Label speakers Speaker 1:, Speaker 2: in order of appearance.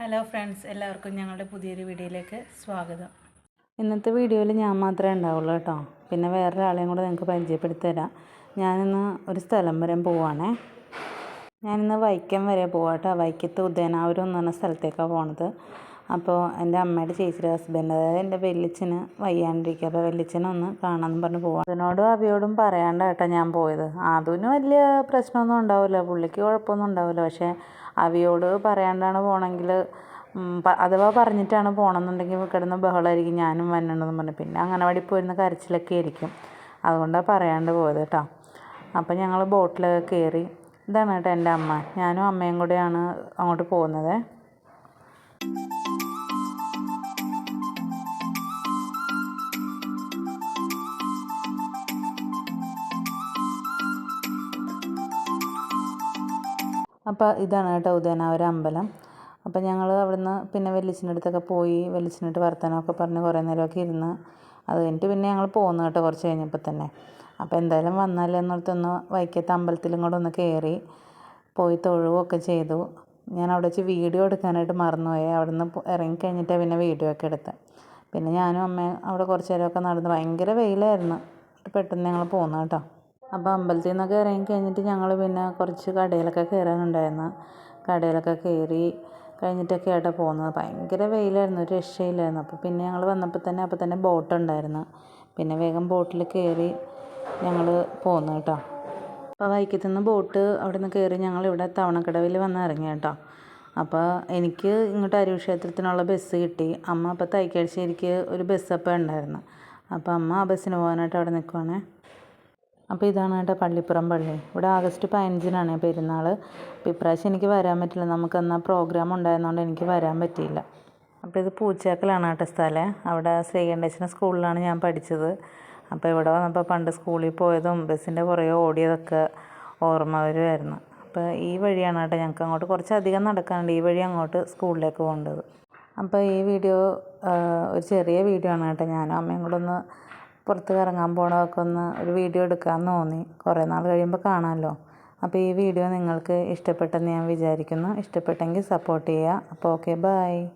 Speaker 1: Hello friends എല്ലാവർക്കും ഞങ്ങളുടെ പുതിയൊരു വീഡിയോയിലേക്ക് സ്വാഗതം.
Speaker 2: ഇന്നത്തെ വീഡിയോയിൽ ഞാൻ മാത്രമേ ഉണ്ടാവുള്ളൂ കേട്ടോ. പിന്നെ വേറൊരാളെയും കൂടെ നിങ്ങൾക്ക് പരിചയപ്പെടുത്തി തരാം. ഞാനിന്ന് ഒരു സ്ഥലം വരെ പോവാണേ. ഞാനിന്ന് വൈക്കം വരെ പോവാം കേട്ടോ. വൈക്കത്ത് ഉദയനാപുരം എന്ന് പറഞ്ഞ സ്ഥലത്തേക്കാണ് പോണത്. അപ്പോൾ എന്റെ അമ്മയുടെ ചേച്ചിയുടെ ഹസ്ബൻഡ് അതായത് എന്റെ വെല്ലിച്ചന് വയ്യാണ്ടിരിക്കുക അപ്പോൾ വെല്ലിച്ചനൊന്ന് കാണാമെന്ന് പറഞ്ഞ് പോവാം. അതിനോടും അവയോടും പറയാണ്ട കേട്ടോ ഞാൻ പോയത്. അതിന് വലിയ പ്രശ്നമൊന്നും ഉണ്ടാവില്ല. പുള്ളിക്ക് കുഴപ്പമൊന്നും ഉണ്ടാവില്ല. പക്ഷേ അവയോട് പറയാണ്ടാണ് പോകണമെങ്കിൽ അഥവാ പറഞ്ഞിട്ടാണ് പോകണമെന്നുണ്ടെങ്കിൽ കിടന്ന് ബഹളമായിരിക്കും ഞാനും വരണമെന്ന് പറഞ്ഞു. പിന്നെ അംഗനവാടി പോയിരുന്ന കരച്ചിലൊക്കെ ആയിരിക്കും. അതുകൊണ്ടാണ് പറയാണ്ട് പോയത് കേട്ടോ. അപ്പം ഞങ്ങൾ ബോട്ടിൽ കയറി ഇതാണ് കേട്ടോ എന്റെ അമ്മ. ഞാനും അമ്മയും കൂടെയാണ് അങ്ങോട്ട് പോകുന്നത്. അപ്പോൾ ഇതാണ് കേട്ടോ ഉദയനാവര അമ്പലം. അപ്പോൾ ഞങ്ങൾ അവിടുന്ന് പിന്നെ വെല്ലിച്ചിന്റെ അടുത്തൊക്കെ പോയി വെല്ലിച്ചിനിട്ട് വർത്തമാനമൊക്കെ പറഞ്ഞ് കുറേ നേരമൊക്കെ ഇരുന്ന് അത് കഴിഞ്ഞിട്ട് പിന്നെ ഞങ്ങൾ പോന്നു കേട്ടോ കുറച്ച് കഴിഞ്ഞപ്പോൾ തന്നെ. അപ്പോൾ എന്തായാലും വന്നാലേ എന്നോർത്തൊന്ന് വൈക്കത്തെ അമ്പലത്തിലും കൂടെ ഒന്ന് കയറി പോയി തൊഴുവൊക്കെ ചെയ്തു. ഞാൻ അവിടെ വെച്ച് വീഡിയോ എടുക്കാനായിട്ട് മറന്നുപോയി. അവിടെ നിന്ന് ഇറങ്ങിക്കഴിഞ്ഞിട്ടാണ് പിന്നെ വീഡിയോ ഒക്കെ എടുത്തത് പിന്നെ ഞാനും അമ്മയും അവിടെ കുറച്ച് നേരമൊക്കെ നടന്ന് ഭയങ്കര വെയിലായിരുന്നു. പെട്ടെന്ന് ഞങ്ങൾ പോന്നു കേട്ടോ. അപ്പോൾ അമ്പലത്തിൽ നിന്നൊക്കെ ഇറങ്ങി കഴിഞ്ഞിട്ട് ഞങ്ങൾ പിന്നെ കുറച്ച് കടയിലൊക്കെ കയറാനുണ്ടായിരുന്നു. കടയിലൊക്കെ കയറി കഴിഞ്ഞിട്ടൊക്കെ ആയിട്ടാണ് പോകുന്നത് ഭയങ്കര വെയിലായിരുന്നു ഒരു രക്ഷയില്ലായിരുന്നു. അപ്പോൾ പിന്നെ ഞങ്ങൾ വന്നപ്പോൾ തന്നെ അപ്പോൾ തന്നെ ബോട്ട് ഉണ്ടായിരുന്നു. പിന്നെ വേഗം ബോട്ടിൽ കയറി ഞങ്ങൾ പോന്നു കേട്ടോ. അപ്പോൾ വൈക്കത്തു നിന്ന് ബോട്ട് അവിടെ നിന്ന് കയറി ഞങ്ങൾ ഇവിടെ തവണക്കടവിൽ വന്ന് ഇറങ്ങി കേട്ടോ. അപ്പോൾ എനിക്ക് ഇങ്ങോട്ട് അരുവി ക്ഷേത്രത്തിനുള്ള ബസ് കിട്ടി. അമ്മ അപ്പോൾ തൈക്കാഴ്ചേരിക്ക് ഒരു ബസ് അപ്പം ഉണ്ടായിരുന്നു. അപ്പോൾ അമ്മ ആ ബസ്സിന് പോകാനായിട്ട് അവിടെ നിൽക്കുവാണേ അപ്പോൾ ഇതാണ് കേട്ടോ പള്ളിപ്പുറം പള്ളി. ഇവിടെ ആഗസ്റ്റ് പതിനഞ്ചിനാണ് പെരുന്നാൾ അപ്പോൾ ഇപ്രാവശ്യം എനിക്ക് വരാൻ പറ്റില്ല. നമുക്ക് എന്നാൽ പ്രോഗ്രാം ഉണ്ടായിരുന്നതുകൊണ്ട് എനിക്ക് വരാൻ പറ്റിയില്ല. അപ്പോൾ ഇത് പൂച്ചാക്കലാണ് കേട്ടോ സ്ഥലം. അവിടെ ശ്രീകണ്ഠേശ്വര സ്കൂളിലാണ് ഞാൻ പഠിച്ചത്. അപ്പോൾ ഇവിടെ വന്നപ്പോൾ പണ്ട് സ്കൂളിൽ പോയതും ബസ്സിന്റെ പുറകെ ഓടിയതൊക്കെ ഓർമ്മ വരുമായിരുന്നു. അപ്പോൾ ഈ വഴിയാണ് കേട്ടോ ഞങ്ങൾക്ക് അങ്ങോട്ട് കുറച്ചധികം നടക്കാനുണ്ട്. ഈ വഴി അങ്ങോട്ട് സ്കൂളിലേക്ക് പോകേണ്ടത്. അപ്പോൾ ഈ വീഡിയോ ഒരു ചെറിയ വീഡിയോ ആണ് കേട്ടോ ഞാനും അമ്മയും കൂടെ ഒന്ന് പുറത്ത് കറങ്ങാൻ പോകണതൊക്കെ ഒന്ന് ഒരു വീഡിയോ എടുക്കാൻ തോന്നി. കുറേ നാൾ കഴിയുമ്പോൾ കാണാമല്ലോ അപ്പോൾ ഈ വീഡിയോ നിങ്ങൾക്ക് ഇഷ്ടപ്പെട്ടെന്ന് ഞാൻ വിചാരിക്കുന്നു. ഇഷ്ടപ്പെട്ടെങ്കിൽ സപ്പോർട്ട് ചെയ്യുക. അപ്പോൾ ഓക്കെ ബായ്